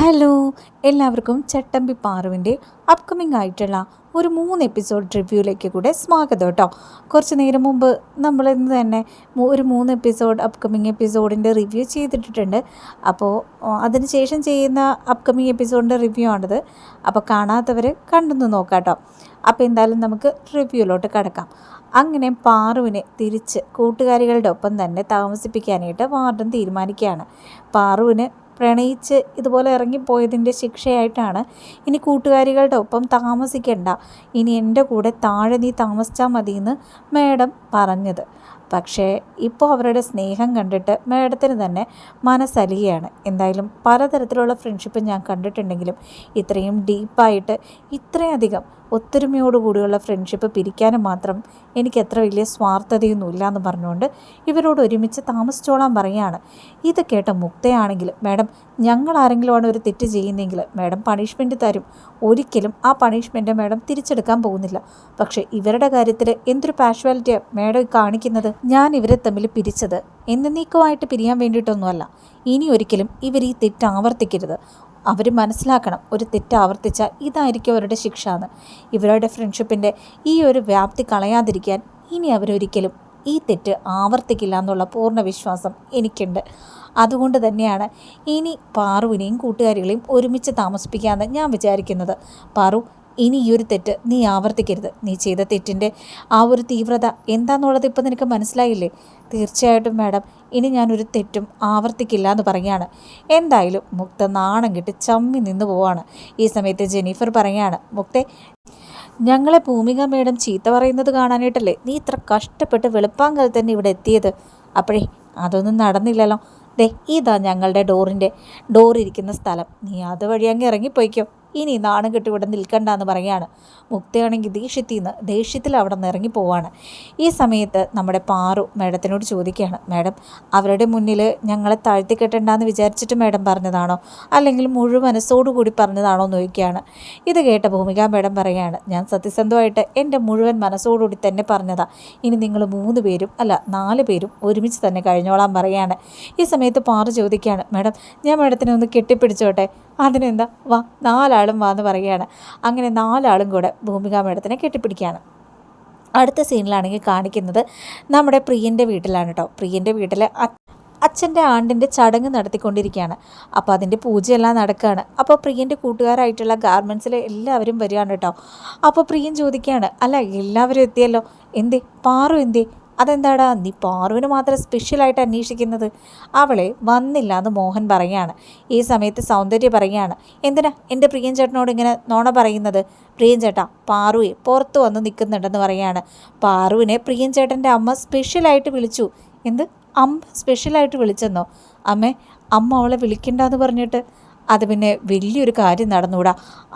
Hello എല്ലാവർക്കും ചട്ടമ്പി പാറുവിന്റെ upcoming ആയിട്ടുള്ള ഒരു മൂന്ന് എപ്പിസോഡ് റിവ്യൂയിലേക്ക് കൂടെ സ്വാഗതം കേട്ടോ. കുറച്ച് നേരം മുമ്പ് നമ്മൾ ഇന്ന് തന്നെ ഒരു മൂന്ന് എപ്പിസോഡ് അപ്കമിങ് എപ്പിസോഡിന്റെ റിവ്യൂ ചെയ്തിട്ടിട്ടുണ്ട്. അപ്പോൾ അതിനുശേഷം ചെയ്യുന്ന അപ്കമിങ് എപ്പിസോഡിന്റെ റിവ്യൂ ആണിത്. അപ്പോൾ കാണാത്തവർ കണ്ടെന്ന് നോക്കാം കേട്ടോ. അപ്പോൾ എന്തായാലും നമുക്ക് റിവ്യൂയിലോട്ട് കിടക്കാം. അങ്ങനെ പാറുവിനെ തിരിച്ച് കൂട്ടുകാരികളുടെ ഒപ്പം തന്നെ താമസിപ്പിക്കാനായിട്ട് വാർഡൻ തീരുമാനിക്കുകയാണ്. പാറുവിന് പ്രണയിച്ച് ഇതുപോലെ ഇറങ്ങിപ്പോയതിന്റെ ശിക്ഷയായിട്ടാണ് ഇനി കൂട്ടുകാരികളുടെ ഒപ്പം താമസിക്കണ്ട. ഇനി എന്റെ കൂടെ താഴെ നീ താമസിച്ചാൽ മതിയെന്ന് മേഡം പറഞ്ഞത്. പക്ഷേ ഇപ്പോൾ അവരുടെ സ്നേഹം കണ്ടിട്ട് മേഡത്തിന് തന്നെ മനസ്സലിയാണ് എന്തായാലും പലതരത്തിലുള്ള ഫ്രണ്ട്ഷിപ്പ് ഞാൻ കണ്ടിട്ടുണ്ടെങ്കിലും ഇത്രയും ഡീപ്പായിട്ട് ഇത്രയധികം ഒത്തൊരുമയോടുകൂടിയുള്ള ഫ്രണ്ട്ഷിപ്പ് പിരിക്കാനും മാത്രം എനിക്ക് എത്ര വലിയ സ്വാർത്ഥതയൊന്നുമില്ല എന്ന് പറഞ്ഞുകൊണ്ട് ഇവരോട് ഒരുമിച്ച് താമസിച്ചോളാൻ പറയുകയാണ്. ഇത് കേട്ട മുക്തയാണെങ്കിൽ മാഡം ഞങ്ങൾ ആരെങ്കിലും ആണ് ഒരു തെറ്റ് ചെയ്യുന്നതെങ്കിൽ മാഡം പണിഷ്മെന്റ് തരും. ഒരിക്കലും ആ പണിഷ്മെന്റ് മാഡം തിരിച്ചെടുക്കാൻ പോകുന്നില്ല. പക്ഷേ ഇവരുടെ കാര്യത്തിൽ എന്തൊരു പാഷ്വാലിറ്റിയാണ് മാഡം കാണിക്കുന്നത്? ഞാൻ ഇവരെ തമ്മിൽ പിരിച്ചത്. എന്നേക്കുമായിട്ട് പിരിയാൻ വേണ്ടിയിട്ടൊന്നുമല്ല. ഇനി ഒരിക്കലും ഇവർ ഈ തെറ്റ് ആവർത്തിക്കരുത്. അവർ മനസ്സിലാക്കണം ഒരു തെറ്റ് ആവർത്തിച്ചാൽ ഇതായിരിക്കും അവരുടെ ശിക്ഷ എന്ന് ഇവരുടെ ഫ്രണ്ട്ഷിപ്പിന്റെ ഈ ഒരു വ്യാപ്തി കളയാതിരിക്കാൻ ഇനി അവരൊരിക്കലും ഈ തെറ്റ് ആവർത്തിക്കില്ല എന്നുള്ള പൂർണ വിശ്വാസം എനിക്കുണ്ട്. അതുകൊണ്ട് തന്നെയാണ് ഇനി പാറുവിനെയും കൂട്ടുകാരികളെയും ഒരുമിച്ച് താമസിപ്പിക്കാമെന്ന് ഞാൻ വിചാരിക്കുന്നത്. പാറു ഇനി ഈ ഒരു തെറ്റ് നീ ആവർത്തിക്കരുത്. നീ ചെയ്ത തെറ്റിന്റെ ആ ഒരു തീവ്രത എന്താണെന്നുള്ളത് ഇപ്പം നിനക്ക് മനസ്സിലായില്ലേ? തീർച്ചയായിട്ടും മാഡം ഇനി ഞാനൊരു തെറ്റും ആവർത്തിക്കില്ല എന്ന് പറയുകയാണ്. എന്തായാലും മുക്ത നാണം കിട്ടി ചമ്മി നിന്ന് പോവാണ്. ഈ സമയത്ത് ജെനീഫർ പറയാണ് മുക്തെ ഞങ്ങളെ ഭൂമിക മേഡം ചീത്ത പറയുന്നത് കാണാനായിട്ടല്ലേ നീ ഇത്ര കഷ്ടപ്പെട്ട് വെളുപ്പാങ്കൽ തന്നെ ഇവിടെ എത്തിയത്? അപ്പോഴേ അതൊന്നും നടന്നില്ലല്ലോ. ദേ ഇതാ ഞങ്ങളുടെ ഡോറിന്റെ ഡോറിരിക്കുന്ന സ്ഥലം. നീ അതുവഴി അങ്ങ് ഇറങ്ങിപ്പോയിക്കോ. ഇനി നാണം കെട്ട് ഇവിടെ നിൽക്കണ്ട എന്ന് പറയുകയാണ്. മുക്തയാണെങ്കിൽ ദേഷ്യത്തിൽ നിന്ന് ദേഷ്യത്തിൽ അവിടെ നിന്ന് ഇറങ്ങി പോവാണ്. ഈ സമയത്ത് നമ്മുടെ പാറു മേഡത്തിനോട് ചോദിക്കുകയാണ് മേഡം അവരുടെ മുന്നിൽ ഞങ്ങളെ താഴ്ത്തി കെട്ടണ്ടെന്ന് വിചാരിച്ചിട്ട് മേഡം പറഞ്ഞതാണോ? അല്ലെങ്കിൽ മുഴുവൻ മനസ്സോടു കൂടി പറഞ്ഞതാണോ എന്ന് ചോദിക്കുകയാണ്. ഇത് കേട്ട ഭൂമിക മേഡം പറയുകയാണ് ഞാൻ സത്യസന്ധമായിട്ട് എന്റെ മുഴുവൻ മനസ്സോടുകൂടി തന്നെ പറഞ്ഞതാ. ഇനി നിങ്ങൾ മൂന്ന് പേരും അല്ല നാല് പേരും ഒരുമിച്ച് തന്നെ കഴിഞ്ഞോളാൻ പറയുകയാണ്. ഈ സമയത്ത് പാറു ചോദിക്കുകയാണ് മേഡം ഞാൻ മേഡത്തിനെ ഒന്ന് കെട്ടിപ്പിടിച്ചോട്ടെ? അതിനെന്താ? വാ നാലാളും വാന്ന് പറയുകയാണ്. അങ്ങനെ നാലാളും കൂടെ ഭൂമിക മേഡത്തിനെ കെട്ടിപ്പിടിക്കുകയാണ്. അടുത്ത സീനിലാണെങ്കിൽ കാണിക്കുന്നത് നമ്മുടെ പ്രിയന്റെ വീട്ടിലാണ് കേട്ടോ പ്രിയന്റെ വീട്ടിൽ അച്ഛന്റെ ആണ്ടിന്റെ ചടങ്ങ് നടത്തിക്കൊണ്ടിരിക്കുകയാണ്. അപ്പോൾ അതിന്റെ പൂജയെല്ലാം നടക്കുകയാണ്. അപ്പോൾ പ്രിയന്റെ കൂട്ടുകാരായിട്ടുള്ള ഗാർമെൻസിലെ എല്ലാവരും വരികയാണ് കേട്ടോ അപ്പോൾ പ്രിയൻ ചോദിക്കുകയാണ് അല്ല എല്ലാവരും എത്തിയല്ലോ? എന്തേ? പാറു എന്തേ? അതെന്താടാ നീ പാറുവിന് മാത്രം സ്പെഷ്യലായിട്ട് അന്വേഷിക്കുന്നത്? അവളെ വന്നില്ല എന്ന് മോഹൻ പറയാണ്. ഈ സമയത്ത് സൗന്ദര്യ പറയാണ് എന്തിനാ എന്റെ പ്രിയൻ ചേട്ടനോട് ഇങ്ങനെ നോണ പറയുന്നത്? പ്രിയൻ ചേട്ടാ പാറുവെ പുറത്ത് വന്ന് നിൽക്കുന്നുണ്ടെന്ന് പറയാണ്. പാറുവിനെ പ്രിയൻ ചേട്ടന്റെ അമ്മ സ്പെഷ്യലായിട്ട് വിളിച്ചു. എന്ത്? അമ്മ സ്പെഷ്യലായിട്ട് വിളിച്ചെന്നോ? അമ്മേ അമ്മ അവളെ വിളിക്കണ്ടെന്ന് പറഞ്ഞിട്ട് അത് പിന്നെ വലിയൊരു കാര്യം നടന്നുകൂടാ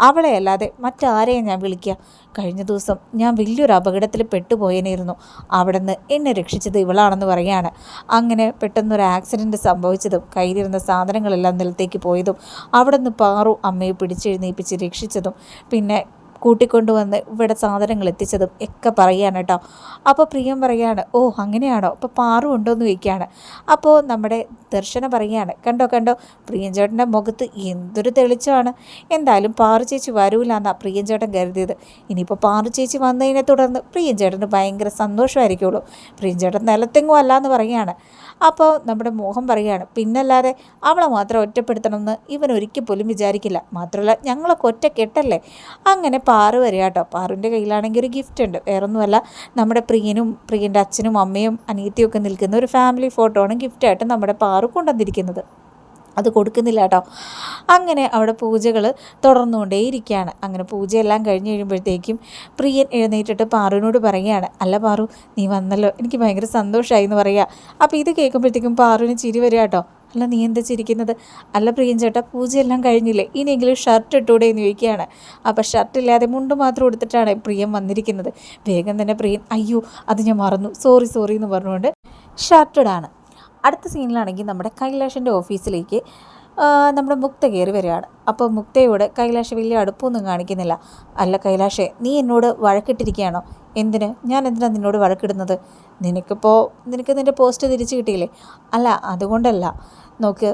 അവളെ അല്ലാതെ മറ്റാരെയും ഞാൻ വിളിക്കുക കഴിഞ്ഞ ദിവസം ഞാൻ വലിയൊരു അപകടത്തിൽ പെട്ടുപോയനായിരുന്നു. അവിടെ നിന്ന് എന്നെ രക്ഷിച്ചത് ഇവളാണെന്ന് പറയാണ്. അങ്ങനെ പെട്ടെന്നൊരു ആക്സിഡന്റ് സംഭവിച്ചതും കയ്യിലിരുന്ന സാധനങ്ങളെല്ലാം നിലത്തേക്ക് പോയതും അവിടെ നിന്ന് പാറു അമ്മയെ പിടിച്ചെഴുന്നേൽപ്പിച്ച് രക്ഷിച്ചതും പിന്നെ കൂട്ടിക്കൊണ്ടുവന്ന് ഇവിടെ സാധനങ്ങൾ എത്തിച്ചതും ഒക്കെ പറയാണ് കേട്ടോ. അപ്പോൾ പ്രിയം പറയാണ് ഓ അങ്ങനെയാണോ? അപ്പോൾ പാറു ഉണ്ടോയെന്ന് ചോദിക്കുകയാണ്. അപ്പോൾ നമ്മുടെ ദർശന പറയാണ് കണ്ടോ കണ്ടോ പ്രിയഞ്ചേട്ടന്റെ മുഖത്ത് എന്തൊരു തെളിച്ചമാണ്. എന്തായാലും പാറു ചേച്ചി വരൂലെന്നാണ് പ്രിയഞ്ചേട്ടൻ കരുതിയത്. ഇനിയിപ്പോൾ പാറു ചേച്ചി വന്നതിനെ തുടർന്ന് പ്രിയഞ്ചേട്ടന് ഭയങ്കര സന്തോഷമായിരിക്കുള്ളൂ. പ്രിയഞ്ചേട്ടൻ നിലത്തെങ്ങും അല്ല എന്ന് പറയാണ്. അപ്പോൾ നമ്മുടെ മോഹം പറയുകയാണ് പിന്നല്ലാതെ അവളെ മാത്രം ഒറ്റപ്പെടുത്തണമെന്ന് ഇവൻ ഒരിക്കൽ പോലും വിചാരിക്കില്ല. മാത്രമല്ല ഞങ്ങളൊക്കെ ഒറ്റ കെട്ടല്ലേ? അങ്ങനെ പാറു വരിക കേട്ടോ. പാറുവിന്റെ കയ്യിലാണെങ്കിൽ ഒരു ഗിഫ്റ്റ് ഉണ്ട്. വേറൊന്നുമല്ല നമ്മുടെ പ്രിയനും പ്രിയന്റെ അച്ഛനും അമ്മയും അനിയത്തിയും ഒക്കെ നിൽക്കുന്ന ഒരു ഫാമിലി ഫോട്ടോ ആണ് ഗിഫ്റ്റായിട്ട് നമ്മുടെ പാറു കൊണ്ടുവന്നിരിക്കുന്നത്. അത് കൊടുക്കുന്നില്ല കേട്ടോ. അങ്ങനെ അവിടെ പൂജകൾ തുടർന്നുകൊണ്ടേയിരിക്കുകയാണ്. അങ്ങനെ പൂജയെല്ലാം കഴിഞ്ഞ് കഴിയുമ്പോഴത്തേക്കും പ്രിയൻ എഴുന്നേറ്റിട്ട് പാറുവിനോട് പറയുകയാണ് അല്ല പാറു നീ വന്നല്ലോ. എനിക്ക് ഭയങ്കര സന്തോഷമായി എന്ന് പറയുക അപ്പോൾ ഇത് കേൾക്കുമ്പോഴത്തേക്കും പാറുവിന് ചിരി വരിക കേട്ടോ. അല്ല നീ എന്താ ചിരിക്കുന്നത്? അല്ല പ്രിയൻ ചേട്ടാ പൂജയെല്ലാം കഴിഞ്ഞില്ലേ? ഇനിയെങ്കിലും ഷർട്ട് ഇട്ടൂടെ എന്ന് ചോദിക്കുകയാണ്. അപ്പോൾ ഷർട്ട് ഇല്ലാതെ മുണ്ട് മാത്രം എടുത്തിട്ടാണ് പ്രിയം വന്നിരിക്കുന്നത്. വേഗം തന്നെ പ്രിയൻ അയ്യോ അത് ഞാൻ മറന്നു. സോറി സോറി എന്ന് പറഞ്ഞുകൊണ്ട് ഷർട്ട് ഇടാണ്. അടുത്ത സീനിലാണെങ്കിൽ നമ്മുടെ കൈലാഷിന്റെ ഓഫീസിലേക്ക് നമ്മുടെ മുക്ത കയറി വരികയാണ്. അപ്പോൾ മുക്തയോട് കൈലാഷ് വലിയ അടുപ്പമൊന്നും കാണിക്കുന്നില്ല. അല്ല കൈലാഷേ നീ എന്നോട് വഴക്കിട്ടിരിക്കുകയാണോ? എന്തിന്? ഞാൻ എന്തിനാണ് നിന്നോട് വഴക്കിടുന്നത്? നിനക്കിപ്പോൾ നിനക്ക് നിന്റെ പോസ്റ്റ് തിരിച്ചു കിട്ടിയില്ലേ? അല്ല അതുകൊണ്ടല്ല. നോക്ക്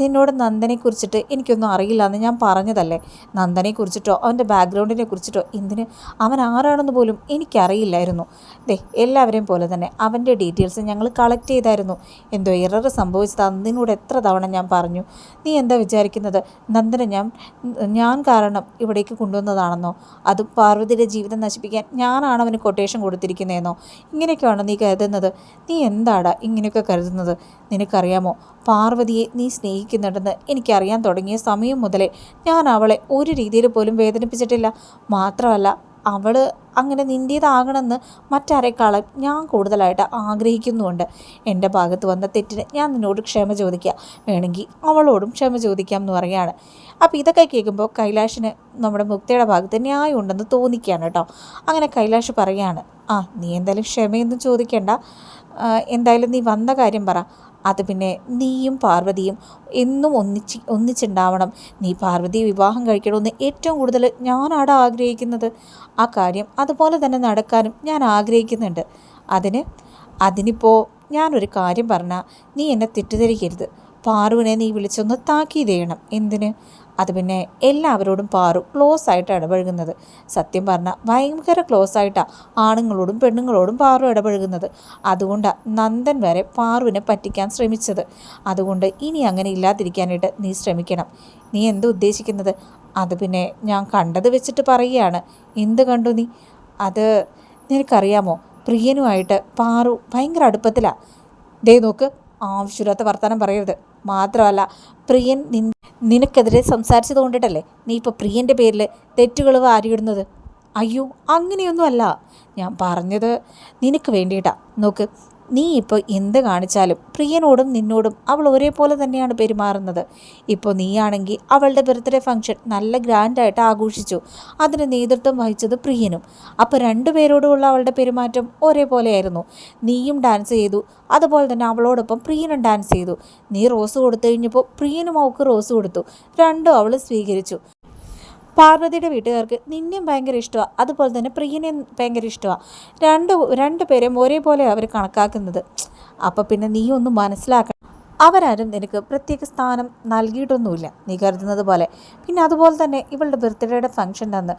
നിന്നോട് നന്ദനെക്കുറിച്ചിട്ട് എനിക്കൊന്നും അറിയില്ല എന്ന് ഞാൻ പറഞ്ഞതല്ലേ? നന്ദനെക്കുറിച്ചിട്ടോ അവന്റെ ബാക്ക്ഗ്രൗണ്ടിനെ കുറിച്ചിട്ടോ എന്തിന്? അവൻ ആരാണെന്ന് പോലും എനിക്കറിയില്ലായിരുന്നു. ദേ എല്ലാവരെയും പോലെ തന്നെ അവന്റെ ഡീറ്റെയിൽസ് ഞങ്ങൾ കളക്ട് ചെയ്തായിരുന്നു. എന്തോ എറർ സംഭവിച്ചതാണ് നിന്നോട് എത്ര തവണ ഞാൻ പറഞ്ഞു. നീ എന്താ വിചാരിക്കുന്നത്? നന്ദനെ ഞാൻ ഞാൻ കാരണം ഇവിടേക്ക് കൊണ്ടുവന്നതാണെന്നോ? അതും പാർവതിയുടെ ജീവിതം നശിപ്പിക്കാൻ ഞാനാണ് അവന് കൊട്ടേഷൻ കൊടുത്തിരിക്കുന്നതെന്നോ? ഇങ്ങനെയൊക്കെയാണ് നീ കരുതുന്നത്? നീ എന്താടാ ഇങ്ങനെയൊക്കെ കരുതുന്നത്? നിനക്കറിയാമോ? പാർവതിയെ നീ സ്നേഹിക്കുന്നുണ്ടെന്ന് എനിക്കറിയാൻ തുടങ്ങിയ സമയം മുതലേ ഞാൻ അവളെ ഒരു രീതിയിൽ പോലും വേദനിപ്പിച്ചിട്ടില്ല. മാത്രമല്ല അവൾ അങ്ങനെ നിന്റേതാകണമെന്ന് മറ്റാരെക്കാളും ഞാൻ കൂടുതലായിട്ട് ആഗ്രഹിക്കുന്നുമുണ്ട്. എന്റെ ഭാഗത്ത് വന്ന തെറ്റിന് ഞാൻ നിന്നോട് ക്ഷമ ചോദിക്കാം വേണമെങ്കിൽ അവളോടും ക്ഷമ ചോദിക്കാം എന്ന് പറയുകയാണ്. അപ്പോൾ ഇതൊക്കെ കേൾക്കുമ്പോൾ കൈലാഷിന് നമ്മുടെ മുക്തിയുടെ ഭാഗത്ത് ന്യായം ഉണ്ടെന്ന് തോന്നിക്കുകയാണ് കേട്ടോ. അങ്ങനെ കൈലാഷ് പറയുകയാണ് ആ നീ എന്തായാലും ക്ഷമയൊന്നും ചോദിക്കേണ്ട. എന്തായാലും നീ വന്ന കാര്യം പറ. അത് പിന്നെ നീയും പാർവതിയും എന്നും ഒന്നിച്ച് ഒന്നിച്ചുണ്ടാവണം. നീ പാർവതി വിവാഹം കഴിക്കണമെന്ന് ഏറ്റവും കൂടുതൽ ഞാനാണ് ആഗ്രഹിക്കുന്നത്. ആ കാര്യം അതുപോലെ തന്നെ നടക്കാനും ഞാൻ ആഗ്രഹിക്കുന്നുണ്ട്. അതിന് അതിനിപ്പോൾ ഞാനൊരു കാര്യം പറഞ്ഞാൽ നീ എന്നെ തെറ്റിദ്ധരിക്കരുത്. പാറുവിനെ നീ വിളിച്ചൊന്ന് താക്കീത് ചെയ്യണം. എന്തിന്? അത് പിന്നെ എല്ലാവരോടും പാറു ക്ലോസ് ആയിട്ട് ഇടപഴകുന്നത്. സത്യം പറഞ്ഞാൽ ഭയങ്കര ക്ലോസ് ആയിട്ടാണ് ആണുങ്ങളോടും പെണ്ണുങ്ങളോടും പാറു ഇടപഴകുന്നത്. അതുകൊണ്ടാണ് നന്ദൻ വരെ പാറുവിനെ പറ്റിക്കാൻ ശ്രമിച്ചത്. അതുകൊണ്ട് ഇനി അങ്ങനെ ഇല്ലാതിരിക്കാനായിട്ട് നീ ശ്രമിക്കണം. നീ എന്താ ഉദ്ദേശിക്കുന്നത്? അത് പിന്നെ ഞാൻ കണ്ടത് വെച്ചിട്ട് പറയുകയാണ്. എന്ത് കണ്ടു നീ? അത് നിനക്കറിയാമോ? പ്രിയനുമായിട്ട് പാറു ഭയങ്കര അടുപ്പത്തിലാണ് ദേ നോക്ക് ആവശ്യമില്ലാത്ത വർത്തമാനം പറയരുത്. മാത്രമല്ല പ്രിയൻ നിൻ നിനക്കെതിരെ സംസാരിച്ചത് കൊണ്ടിട്ടല്ലേ? നീ ഇപ്പോൾ പ്രിയന്റെ പേരിൽ തെറ്റുകൾ വാരിയിടുന്നത്? അയ്യോ അങ്ങനെയൊന്നുമല്ല. ഞാൻ പറഞ്ഞത് നിനക്ക് വേണ്ടിയിട്ടാണ് നോക്ക് നീ ഇപ്പോൾ എന്ത് കാണിച്ചാലും പ്രിയനോടും നിന്നോടും അവൾ ഒരേപോലെ തന്നെയാണ് പെരുമാറുന്നത്. ഇപ്പോൾ നീയാണെങ്കിൽ അവളുടെ ബർത്ത്ഡേ ഫംഗ്ഷൻ നല്ല ഗ്രാൻഡായിട്ട് ആഘോഷിച്ചു. അതിന് നേതൃത്വം വഹിച്ചത് പ്രിയനും. അപ്പോൾ രണ്ടുപേരോടുമുള്ള അവളുടെ പെരുമാറ്റം ഒരേപോലെയായിരുന്നു. നീയും ഡാൻസ് ചെയ്തു. അതുപോലെ തന്നെ അവളോടൊപ്പം പ്രിയനും ഡാൻസ് ചെയ്തു. നീ റോസ് കൊടുത്തു കഴിഞ്ഞപ്പോൾ പ്രിയനും അവൾക്ക് റോസ് കൊടുത്തു. രണ്ടും അവൾ സ്വീകരിച്ചു. പാർവതിയുടെ വീട്ടുകാർക്ക് നിന്നെയും ഭയങ്കര ഇഷ്ടമാണ് അതുപോലെ തന്നെ പ്രിയനെയും ഭയങ്കര ഇഷ്ടമാണ് രണ്ട് രണ്ട് പേരെയും ഒരേപോലെ അവർ കണക്കാക്കുന്നത്. അപ്പോൾ പിന്നെ നീ ഒന്ന് മനസ്സിലാക്കണം. അവരാരും നിനക്ക് പ്രത്യേക സ്ഥാനം നൽകിയിട്ടൊന്നുമില്ല. നീ കരുതുന്നത് പോലെ. പിന്നെ അതുപോലെ തന്നെ ഇവളുടെ ബർത്ത്ഡേയുടെ ഫംഗ്ഷൻ അന്ന്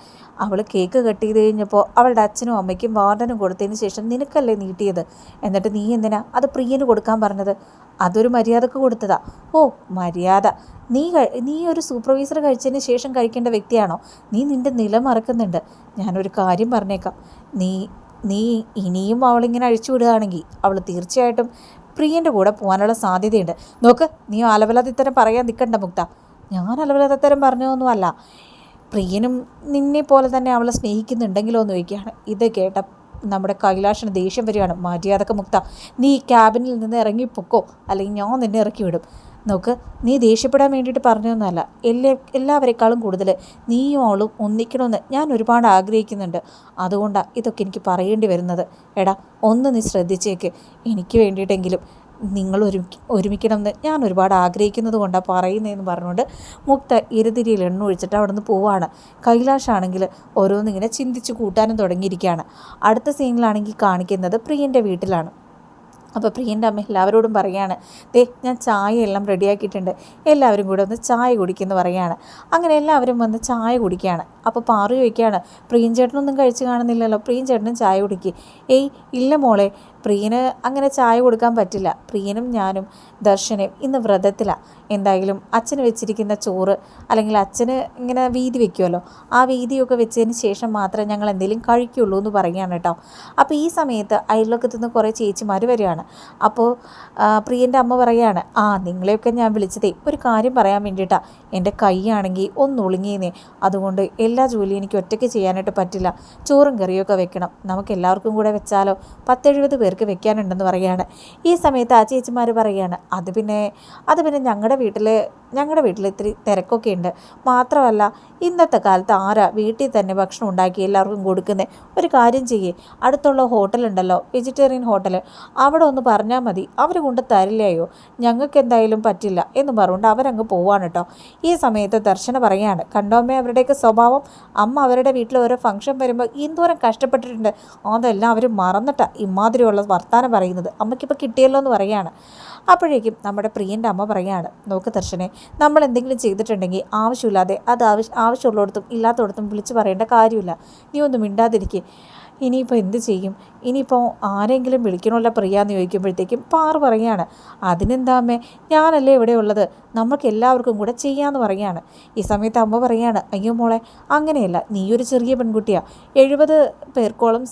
അവൾ കേക്ക് കട്ട് ചെയ്ത് കഴിഞ്ഞപ്പോൾ അവളുടെ അച്ഛനും അമ്മയ്ക്കും വാർഡനും കൊടുത്തതിന് ശേഷം നിനക്കല്ലേ നീട്ടിയത്? എന്നിട്ട് നീ എന്തിനാ അത് പ്രിയന് കൊടുക്കാൻ പറഞ്ഞത്? അതൊരു മര്യാദയ്ക്ക് കൊടുത്തതാ. ഓ മര്യാദ. നീ നീ ഒരു സൂപ്പർവൈസർ കഴിച്ചതിന് ശേഷം കഴിക്കേണ്ട വ്യക്തിയാണോ? നീ നിന്റെ നില മറക്കുന്നുണ്ട്. ഞാനൊരു കാര്യം പറഞ്ഞേക്കാം. നീ നീ ഇനിയും അവളിങ്ങനെ അഴിച്ചു വിടുകയാണെങ്കിൽ അവൾ തീർച്ചയായിട്ടും പ്രിയന്റെ കൂടെ പോകാനുള്ള സാധ്യതയുണ്ട്. നോക്ക് നീ അലവലാതിത്തരം പറയാൻ നിൽക്കണ്ട മുക്ത. ഞാൻ അലവലാതിത്തരം പറഞ്ഞതൊന്നുമല്ല. പ്രിയനും നിന്നെ പോലെ തന്നെ അവളെ സ്നേഹിക്കുന്നുണ്ടെങ്കിലോ എന്ന് ചോദിക്കുകയാണ്. ഇത് കേട്ട നമ്മുടെ കൈലാഷിന് ദേഷ്യം വരികയാണ്. മര്യാദയ്ക്ക് മുക്ത. നീ ക്യാബിനിൽ നിന്ന് ഇറങ്ങിപ്പോക്കോ അല്ലെങ്കിൽ ഞാൻ നിന്നെ ഇറക്കി വിടും. നോക്ക് നീ ദേഷ്യപ്പെടാൻ വേണ്ടിയിട്ട് പറഞ്ഞതൊന്നുമല്ല. എല്ലാ എല്ലാവരെക്കാളും കൂടുതൽ നീയും അവളും ഒന്നിക്കണമെന്ന് ഞാൻ ഒരുപാട് ആഗ്രഹിക്കുന്നുണ്ട്. അതുകൊണ്ടാണ് ഇതൊക്കെ എനിക്ക് പറയേണ്ടി വരുന്നത്. എടാ ഒന്ന് നീ ശ്രദ്ധിച്ചേക്ക്. എനിക്ക് വേണ്ടിയിട്ടെങ്കിലും നിങ്ങൾ ഒരു ഒരുമിക്കണമെന്ന് ഞാൻ ഒരുപാട് ആഗ്രഹിക്കുന്നത് കൊണ്ടാണ് പറയുന്നതെന്ന് പറഞ്ഞുകൊണ്ട് മുക്ത ഇരുതിരിയിൽ എണ്ണ ഒഴിച്ചിട്ട് അവിടെ നിന്ന് പോവാണ്. കൈലാഷാണെങ്കിൽ ഓരോന്നിങ്ങനെ ചിന്തിച്ച് കൂട്ടാനും തുടങ്ങിയിരിക്കുകയാണ്. അടുത്ത സീനിലാണെങ്കിൽ കാണിക്കുന്നത് പ്രിയന്റെ വീട്ടിലാണ്. അപ്പോൾ പ്രിയന്റെ അമ്മ എല്ലാവരോടും പറയുകയാണ് ദേ ഞാൻ ചായ എല്ലാം റെഡിയാക്കിയിട്ടുണ്ട്. എല്ലാവരും കൂടെ ഒന്ന് ചായ കുടിക്കുമെന്ന് പറയുകയാണ് അങ്ങനെ എല്ലാവരും വന്ന് ചായ കുടിക്കുകയാണ്. അപ്പോൾ പാറു ചോദിക്കുകയാണ് പ്രിയൻ ചേട്ടനൊന്നും കഴിച്ച് കാണുന്നില്ലല്ലോ. പ്രിയൻ ചേട്ടനും ചായ കുടിക്കുക ഏയ് ഇല്ല മോളെ. പ്രിയന് അങ്ങനെ ചായ കൊടുക്കാൻ പറ്റില്ല. പ്രിയനും ഞാനും ദർശനയും ഇന്ന് വ്രതത്തിലാണ് എന്തായാലും അച്ഛന് വെച്ചിരിക്കുന്ന ചോറ് അല്ലെങ്കിൽ അച്ഛന് ഇങ്ങനെ വീതി വെക്കുമല്ലോ ആ വീതിയൊക്കെ വെച്ചതിന് ശേഷം മാത്രമേ ഞങ്ങൾ എന്തെങ്കിലും കഴിക്കുള്ളൂ എന്ന് പറയുകയാണ് കേട്ടോ. അപ്പോൾ ഈ സമയത്ത് അയൽവക്കത്തു നിന്ന് കുറേ ചേച്ചിമാർ വരികയാണ്. അപ്പോൾ പ്രിയന്റെ അമ്മ പറയുകയാണ് ആ നിങ്ങളെയൊക്കെ ഞാൻ വിളിച്ചതേ ഒരു കാര്യം പറയാൻ വേണ്ടിയിട്ടാണ് എന്റെ കൈയാണെങ്കിൽ ഒന്ന് ഒളിങ്ങിയെന്നേ അതുകൊണ്ട് എല്ലാ ജോലിയും എനിക്ക് ഒറ്റയ്ക്ക് ചെയ്യാനായിട്ട് പറ്റില്ല. ചോറും കറിയൊക്കെ വെക്കണം. നമുക്ക് എല്ലാവർക്കും കൂടെ വെച്ചാലോ? പത്തെഴുപത് പേർക്ക് വെക്കാനുണ്ടെന്ന് പറയുകയാണ്. ഈ സമയത്ത് ആ ചേച്ചിമാർ പറയുകയാണ് അത് പിന്നെ അത് പിന്നെ ഞങ്ങളുടെ വീട്ടിൽ ഞങ്ങളുടെ വീട്ടിൽ ഇത്തിരി തിരക്കൊക്കെ ഉണ്ട്. മാത്രമല്ല ഇന്നത്തെ കാലത്ത് ആരാ വീട്ടിൽ തന്നെ ഭക്ഷണം ഉണ്ടാക്കി എല്ലാവർക്കും കൊടുക്കുന്നത് ഒരു കാര്യം ചെയ്യേ. അടുത്തുള്ള ഹോട്ടലുണ്ടല്ലോ വെജിറ്റേറിയൻ ഹോട്ടൽ. അവിടെ ഒന്ന് പറഞ്ഞാൽ മതി. അവർ കൊണ്ട് തരില്ലയോ ഞങ്ങൾക്ക് എന്തായാലും പറ്റില്ല എന്ന് പറഞ്ഞുകൊണ്ട് അവരങ്ങ് പോവാണ് കേട്ടോ. ഈ സമയത്ത് ദർശന പറയാണ് കണ്ടോമ്മേ അവരുടെയൊക്കെ സ്വഭാവം. അമ്മ അവരുടെ വീട്ടിൽ ഓരോ ഫംഗ്ഷൻ വരുമ്പോൾ എന്തോരം കഷ്ടപ്പെട്ടിട്ടുണ്ട്. അതെല്ലാം അവർ മറന്നിട്ടാണ് ഇമാതിരിയുള്ള വർത്തമാനം പറയുന്നത്. അമ്മയ്ക്കിപ്പോൾ കിട്ടിയല്ലോ എന്ന് പറയാണ് അപ്പോഴേക്കും നമ്മുടെ പ്രിയന്റെ അമ്മ പറയുകയാണ് നോക്ക് ദർശനെ നമ്മൾ എന്തെങ്കിലും ചെയ്തിട്ടുണ്ടെങ്കിൽ ആവശ്യമില്ലാതെ അത് ആവശ്യ ആവശ്യമുള്ളിടത്തും ഇല്ലാത്തടത്തും വിളിച്ച് പറയേണ്ട കാര്യമില്ല. നീ ഒന്നും മിണ്ടാതിരിക്കുക ഇനിയിപ്പോൾ എന്ത് ചെയ്യും? ഇനിയിപ്പോൾ ആരെങ്കിലും വിളിക്കണമല്ല പ്രിയ എന്ന് ചോദിക്കുമ്പോഴത്തേക്കും പാറു പറയാണ് അതിനെന്താമ്മേ ഞാനല്ലേ ഇവിടെ ഉള്ളത്. നമുക്ക് എല്ലാവർക്കും കൂടെ ചെയ്യാമെന്ന് പറയുകയാണ്. ഈ സമയത്ത് അമ്മ പറയാണ് അയ്യോ മോളെ അങ്ങനെയല്ല. നീയൊരു ചെറിയ പെൺകുട്ടിയാണ് എഴുപത് പേർക്കോളം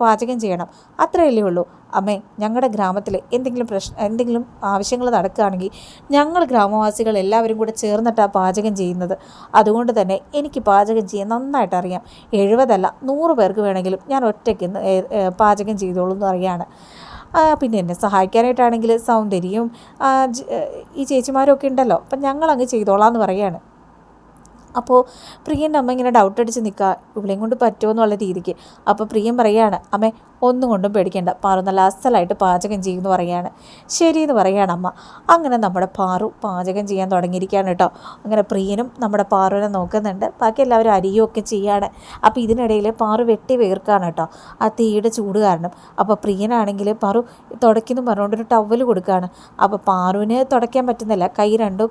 പാചകം ചെയ്യണം. അത്രയല്ലേ ഉള്ളൂ. അമ്മേ ഞങ്ങളുടെ ഗ്രാമത്തിൽ എന്തെങ്കിലും പ്രശ്നം എന്തെങ്കിലും ആവശ്യങ്ങൾ നടക്കുകയാണെങ്കിൽ ഞങ്ങൾ ഗ്രാമവാസികൾ എല്ലാവരും കൂടെ ചേർന്നിട്ടാണ് പാചകം ചെയ്യുന്നത്. അതുകൊണ്ട് തന്നെ എനിക്ക് പാചകം ചെയ്യാൻ നന്നായിട്ട് അറിയാം എഴുപതല്ല നൂറ് പേർക്ക് വേണമെങ്കിലും ഞാൻ ഒറ്റയ്ക്ക് പാചകം ചെയ്തോളൂ എന്ന് പറയുകയാണ്. പിന്നെ എന്നെ സഹായിക്കാനായിട്ടാണെങ്കിൽ സൗന്ദര്യവും ഈ ചേച്ചിമാരൊക്കെ ഉണ്ടല്ലോ അപ്പം ഞങ്ങളങ്ങ് ചെയ്തോളാം എന്ന് പറയാണ് അപ്പോൾ പ്രിയന്റെ അമ്മ ഇങ്ങനെ ഡൗട്ട് അടിച്ച് നിൽക്കുക ഇവിടെയും കൊണ്ട് പറ്റുമോ? എന്നുള്ള രീതിക്ക്. അപ്പോൾ പ്രിയം പറയുകയാണ് അമ്മേ ഒന്നും കൊണ്ടും പേടിക്കേണ്ട. പാറു നല്ല അസലായിട്ട് പാചകം ചെയ്യുമെന്ന് പറയുകയാണ്. ശരിയെന്ന് പറയുകയാണ് അമ്മ. അങ്ങനെ നമ്മുടെ പാറു പാചകം ചെയ്യാൻ തുടങ്ങിയിരിക്കുകയാണ് കേട്ടോ. അങ്ങനെ പ്രിയനും നമ്മുടെ പാറുവിനെ നോക്കുന്നുണ്ട്. ബാക്കി എല്ലാവരും അരിയുമൊക്കെ ചെയ്യാണ്. അപ്പോൾ ഇതിനിടയിൽ പാറു വെട്ടി വേർക്കാണ് കേട്ടോ. ആ തീയുടെ ചൂട് കാരണം. അപ്പോൾ പ്രിയനാണെങ്കിൽ പാറു തുടയ്ക്കുന്നു പറഞ്ഞുകൊണ്ടൊരു ടവൽ കൊടുക്കുകയാണ്. അപ്പോൾ പാറുവിന് തുടയ്ക്കാൻ പറ്റുന്നില്ല. കൈ രണ്ടും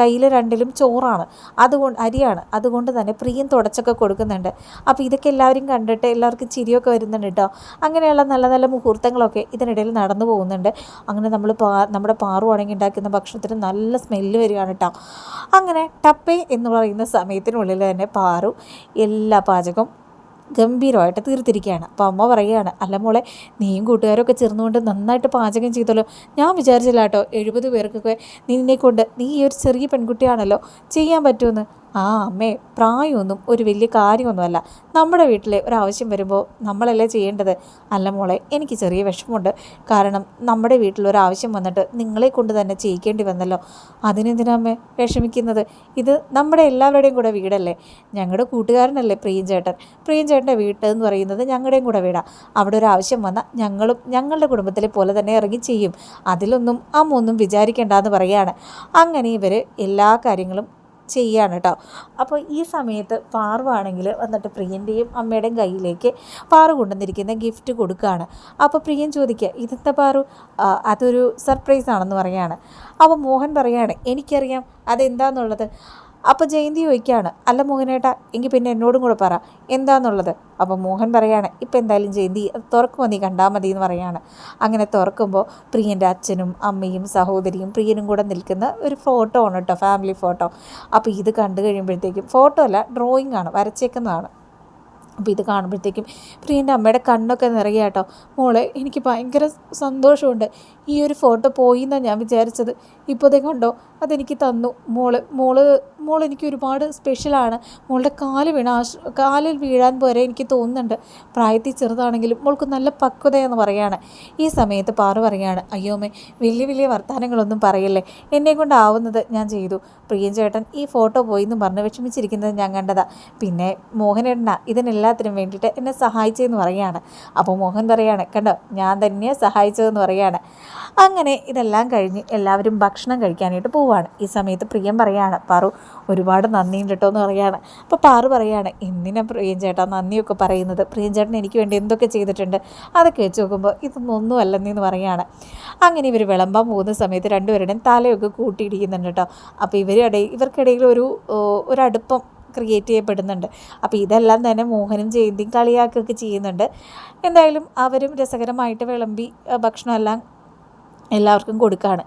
കയ്യിൽ രണ്ടിലും ചോറാണ്. അതുകൊണ്ട് അരിയാണ്. അതുകൊണ്ട് തന്നെ പ്രിയൻ തുടച്ചൊക്കെ കൊടുക്കുന്നുണ്ട്. അപ്പോൾ ഇതൊക്കെ എല്ലാവരും കണ്ടിട്ട് എല്ലാവർക്കും ചിരിയൊക്കെ വരുന്നുണ്ട് കേട്ടോ. അങ്ങനെയുള്ള നല്ല നല്ല മുഹൂർത്തങ്ങളൊക്കെ ഇതിനിടയിൽ നടന്നു പോകുന്നുണ്ട്. അങ്ങനെ നമ്മൾ പാ നമ്മുടെ പാറുവാണെങ്കിൽ ഉണ്ടാക്കുന്ന ഭക്ഷണത്തിന് നല്ല സ്മെല്ല് വരികയാണ് കേട്ടോ അങ്ങനെ ടപ്പേ എന്ന് പറയുന്ന സമയത്തിനുള്ളിൽ തന്നെ പാറു എല്ലാ പാചകവും ഗംഭീരമായിട്ട് തീർത്തിരിക്കുകയാണ്. അപ്പോൾ അമ്മ പറയുകയാണ് അല്ല മോളെ നീയും കൂട്ടുകാരൊക്കെ ചേർന്നുകൊണ്ട് നന്നായിട്ട് പാചകം ചെയ്തല്ലോ. ഞാൻ വിചാരിച്ചില്ല കേട്ടോ എഴുപത് പേർക്കൊക്കെ നിന്നെ കൊണ്ട് നീ ഈ ഒരു ചെറിയ പെൺകുട്ടിയാണല്ലോ ചെയ്യാൻ പറ്റുമെന്ന് ആ അമ്മേ പ്രായമൊന്നും ഒരു വലിയ കാര്യമൊന്നുമല്ല. നമ്മുടെ വീട്ടിലെ ഒരാവശ്യം വരുമ്പോൾ നമ്മളല്ലേ ചെയ്യേണ്ടത്? അല്ല മോളെ എനിക്ക് ചെറിയ വിഷമമുണ്ട്. കാരണം നമ്മുടെ വീട്ടിൽ ഒരാവശ്യം വന്നിട്ട് നിങ്ങളെ കൊണ്ട് തന്നെ ചെയ്യിക്കേണ്ടി വന്നല്ലോ. അതിനെന്തിനാ അമ്മേ വിഷമിക്കുന്നത്? ഇത് നമ്മുടെ എല്ലാവരുടെയും കൂടെ വീടല്ലേ? ഞങ്ങളുടെ കൂട്ടുകാരനല്ലേ പ്രിയഞ്ചേട്ടൻ. പ്രിയഞ്ചേട്ടന്റെ വീട്ട് എന്ന് പറയുന്നത് ഞങ്ങളുടെയും കൂടെ വീടാണ് അവിടെ ഒരു ആവശ്യം വന്നാൽ ഞങ്ങളും ഞങ്ങളുടെ കുടുംബത്തിലെ പോലെ തന്നെ ഇറങ്ങി ചെയ്യും. അതിലൊന്നും അമ്മ ഒന്നും വിചാരിക്കേണ്ടെന്ന് പറയുകയാണ് അങ്ങനെ ഇവർ എല്ലാ കാര്യങ്ങളും ചെയ്യാണ് കേട്ടോ അപ്പോൾ ഈ സമയത്ത് പാർവാണെങ്കിൽ വന്നിട്ട് പ്രിയന്റെയും അമ്മയുടെയും കയ്യിലേക്ക് പാറു കൊണ്ടുവന്നിരിക്കുന്ന ഗിഫ്റ്റ് കൊടുക്കുകയാണ് അപ്പോൾ പ്രിയൻ ചോദിക്കുക ഇതെന്താ പാറു? അതൊരു സർപ്രൈസ് ആണെന്ന് പറയാണ്. അപ്പോൾ മോഹൻ പറയാണ് എനിക്കറിയാം അതെന്താന്നുള്ളത്? അപ്പോൾ ജയന്തി ചോദിക്കുകയാണ് അല്ല മോഹനേട്ടാ എങ്കിൽ പിന്നെ എന്നോടും കൂടെ പറ എന്താന്നുള്ളത്? അപ്പോൾ മോഹൻ പറയാണ് ഇപ്പം എന്തായാലും ജയന്തി അത് തുറക്കുമ്പോൾ നീ കണ്ടാൽ മതി എന്ന് പറയാണ്. അങ്ങനെ തുറക്കുമ്പോൾ പ്രിയന്റെ അച്ഛനും അമ്മയും സഹോദരിയും പ്രിയനും കൂടെ നിൽക്കുന്ന ഒരു ഫോട്ടോ ആണ് കേട്ടോ ഫാമിലി ഫോട്ടോ അപ്പോൾ ഇത് കണ്ടു കഴിയുമ്പോഴത്തേക്കും ഫോട്ടോ അല്ല ഡ്രോയിങ് ആണ് വരച്ചേക്കുന്നതാണ്. അപ്പോൾ ഇത് കാണുമ്പോഴത്തേക്കും പ്രിയന്റെ അമ്മയുടെ കണ്ണൊക്കെ നിറയുക കേട്ടോ മോളെ എനിക്ക് ഭയങ്കര സന്തോഷമുണ്ട്. ഈ ഒരു ഫോട്ടോ പോയി എന്നാണ് ഞാൻ വിചാരിച്ചത്. ഇപ്പോഴത്തെ കണ്ടോ അതെനിക്ക് തന്നു. മോൾ മോൾ മോൾ എനിക്ക് ഒരുപാട് സ്പെഷ്യലാണ് മോളുടെ കാൽ വീണ കാലിൽ വീഴാൻ പോരെ എനിക്ക് തോന്നുന്നുണ്ട്. പ്രായത്തിൽ ചെറുതാണെങ്കിലും മോൾക്ക് നല്ല പക്വതയെന്ന് പറയാണ്. ഈ സമയത്ത് പാറു പറയാണ് അയ്യോമേ വലിയ വലിയ വർത്തമാനങ്ങളൊന്നും പറയല്ലേ. എന്നെ കൊണ്ടാവുന്നത് ഞാൻ ചെയ്തു. പ്രിയൻ ചേട്ടൻ ഈ ഫോട്ടോ പോയി എന്ന് പറഞ്ഞ് വിഷമിച്ചിരിക്കുന്നത് ഞാൻ കണ്ടതാ. പിന്നെ മോഹനേട്ടനാ ഇതിനെല്ലാത്തിനും വേണ്ടിയിട്ട് എന്നെ സഹായിച്ചതെന്ന് പറയുകയാണ്. അപ്പോൾ മോഹൻ പറയാണ് കണ്ടോ ഞാൻ തന്നെ സഹായിച്ചതെന്ന് പറയുകയാണ്. അങ്ങനെ ഇതെല്ലാം കഴിഞ്ഞ് എല്ലാവരും ഭക്ഷണം കഴിക്കാനായിട്ട് പോവുകയാണ് ഈ സമയത്ത് പ്രിയം പറയാണ് പാറു ഒരുപാട് നന്ദിയുണ്ട് കേട്ടോ എന്ന് പറയാണ്. അപ്പോൾ പാറു പറയാണ് എന്തിനാ പ്രിയം ചേട്ടാ നന്ദിയൊക്കെ പറയുന്നത്? പ്രിയം ചേട്ടൻ എനിക്ക് വേണ്ടി എന്തൊക്കെ ചെയ്തിട്ടുണ്ട്? അതൊക്കെ വെച്ച് നോക്കുമ്പോൾ ഇതൊന്നും ഒന്നുമല്ലെന്ന് പറയാണ്. അങ്ങനെ ഇവർ വിളമ്പാൻ പോകുന്ന സമയത്ത് രണ്ടുപേരുടെയും തലയൊക്കെ കൂട്ടിയിടിക്കുന്നുണ്ട് കേട്ടോ അപ്പോൾ ഇവരിടയിൽ ഇവർക്കിടയിൽ ഒരു ഒരടുപ്പം ക്രിയേറ്റ് ചെയ്യപ്പെടുന്നുണ്ട്. അപ്പോൾ ഇതെല്ലാം തന്നെ മോഹനും ജയന്തിയും കളിയാക്കുകയൊക്കെ ചെയ്യുന്നുണ്ട്. എന്തായാലും അവരും രസകരമായിട്ട് വിളമ്പി ഭക്ഷണമെല്ലാം എല്ലാവർക്കും കൊടുക്കുകയാണ്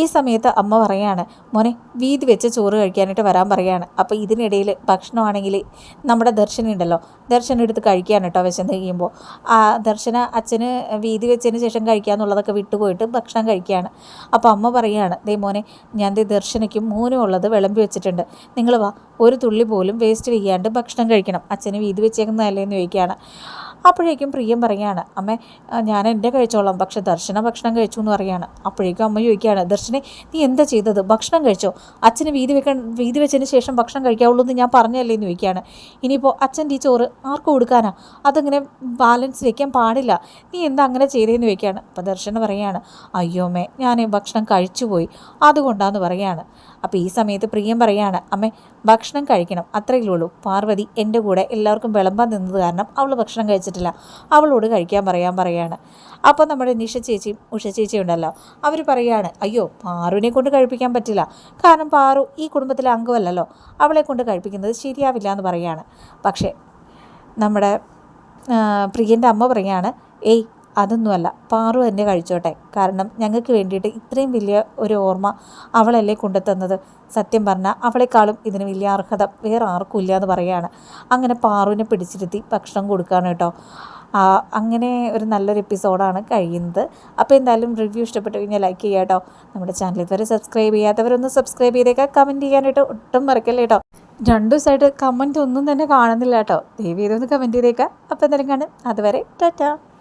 ഈ സമയത്ത് അമ്മ പറയാണ് മോനെ വീതി വെച്ച് ചോറ് കഴിക്കാനായിട്ട് വരാൻ പറയാണ്. അപ്പോൾ ഇതിനിടയിൽ ഭക്ഷണമാണെങ്കിൽ നമ്മുടെ ദർശനം ഉണ്ടല്ലോ ദർശനം എടുത്ത് കഴിക്കാൻ കേട്ടോ വിശന്ന് കഴിയുമ്പോൾ ആ ദർശന അച്ഛന് വീതി വെച്ചതിന് ശേഷം കഴിക്കുക എന്നുള്ളതൊക്കെ വിട്ടുപോയിട്ട് ഭക്ഷണം കഴിക്കുകയാണ്. അപ്പോൾ അമ്മ പറയാണ് ദേ മോനെ ഞാൻ ദേ ദർശനയ്ക്കും മോനും ഉള്ളത് വിളമ്പി വെച്ചിട്ടുണ്ട്. നിങ്ങൾ വാ ഒരു തുള്ളി പോലും വേസ്റ്റ് ചെയ്യാണ്ട് ഭക്ഷണം കഴിക്കണം. അച്ഛന് വീതി വെച്ചേക്കുന്നതല്ലേ എന്ന് ചോദിക്കുകയാണ്. അപ്പോഴേക്കും പ്രിയം പറയാണ് അമ്മ ഞാൻ എന്റെ കഴിച്ചോളാം. പക്ഷെ ദർശന ഭക്ഷണം കഴിച്ചു എന്ന് പറയാണ് അപ്പോഴേക്കും അമ്മ ചോദിക്കുകയാണ് ദർശനെ നീ എന്താ ചെയ്തത്? ഭക്ഷണം കഴിച്ചോ? അച്ഛന് വീതി വെക്കാൻ വീതി വെച്ചതിന് ശേഷം ഭക്ഷണം കഴിക്കാവുള്ളൂ എന്ന് ഞാൻ പറഞ്ഞല്ലേ എന്ന് ചോദിക്കുകയാണ്. ഇനിയിപ്പോൾ അച്ഛന്റെ ഈ ചോറ് ആർക്ക് കൊടുക്കാനാ? അതങ്ങനെ ബാലൻസ് വെക്കാൻ പാടില്ല. നീ എന്താ അങ്ങനെ ചെയ്തതെന്ന് ചോദിക്കുകയാണ്. അപ്പോൾ ദർശന പറയാണ് അയ്യോ അമ്മേ ഞാൻ ഭക്ഷണം കഴിച്ചു പോയി. അതുകൊണ്ടാന്ന് പറയാണ് അപ്പോൾ ഈ സമയത്ത് പ്രിയം പറയാണ് അമ്മ ഭക്ഷണം കഴിക്കണം. അത്രയേ ഉള്ളൂ. പാർവതി എന്റെ കൂടെ എല്ലാവർക്കും വിളമ്പാൻ നിന്നത് കാരണം അവൾ ഭക്ഷണം കഴിച്ചിട്ടില്ല. അവളോട് കഴിക്കാൻ പറയാൻ പറയാണ്. അപ്പോൾ നമ്മുടെ നിഷ ചേച്ചിയും ഉഷ ചേച്ചിയും ഉണ്ടല്ലോ. അവർ പറയാണ് അയ്യോ പാറുവിനെ കൊണ്ട് കഴിപ്പിക്കാൻ പറ്റില്ല. കാരണം പാറു ഈ കുടുംബത്തിലെ അംഗമല്ലല്ലോ. അവളെ കൊണ്ട് കഴിപ്പിക്കുന്നത് ശരിയാവില്ല എന്ന് പറയാണ്. പക്ഷേ നമ്മുടെ പ്രിയന്റെ അമ്മ പറയാണ് ഏയ് അതൊന്നുമല്ല. പാറു തന്നെ കഴിച്ചോട്ടെ. കാരണം ഞങ്ങൾക്ക് വേണ്ടിയിട്ട് ഇത്രയും വലിയ ഒരു ഓർമ്മ അവളല്ലേ കൊണ്ടുതന്നത്. സത്യം പറഞ്ഞാൽ അവളെക്കാളും ഇതിന് വലിയ അർഹത വേറെ ആർക്കും ഇല്ല എന്ന് പറയുകയാണ്. അങ്ങനെ പാറുവിനെ പിടിച്ചിരുത്തി ഭക്ഷണം കൊടുക്കുകയാണ് കേട്ടോ. അങ്ങനെ ഒരു നല്ലൊരു എപ്പിസോഡാണ് കഴിയുന്നത്. അപ്പോൾ എന്തായാലും റിവ്യൂ ഇഷ്ടപ്പെട്ടു കഴിഞ്ഞാൽ ലൈക്ക് ചെയ്യുക കേട്ടോ. നമ്മുടെ ചാനൽ ഇതുവരെ സബ്സ്ക്രൈബ് ചെയ്യാത്തവരൊന്ന് സബ്സ്ക്രൈബ് ചെയ്തേക്കാം. കമന്റ് ചെയ്യാനായിട്ട് ഒട്ടും മറക്കല്ലേ കേട്ടോ. രണ്ടു ദിവസമായിട്ട് കമന്റ് ഒന്നും തന്നെ കാണുന്നില്ല കേട്ടോ. ദയവ് ചെയ്തൊന്ന് കമന്റ് ചെയ്തേക്കാം. അപ്പോൾ എന്തായാലും കാണും. അതുവരെ ടാറ്റാ.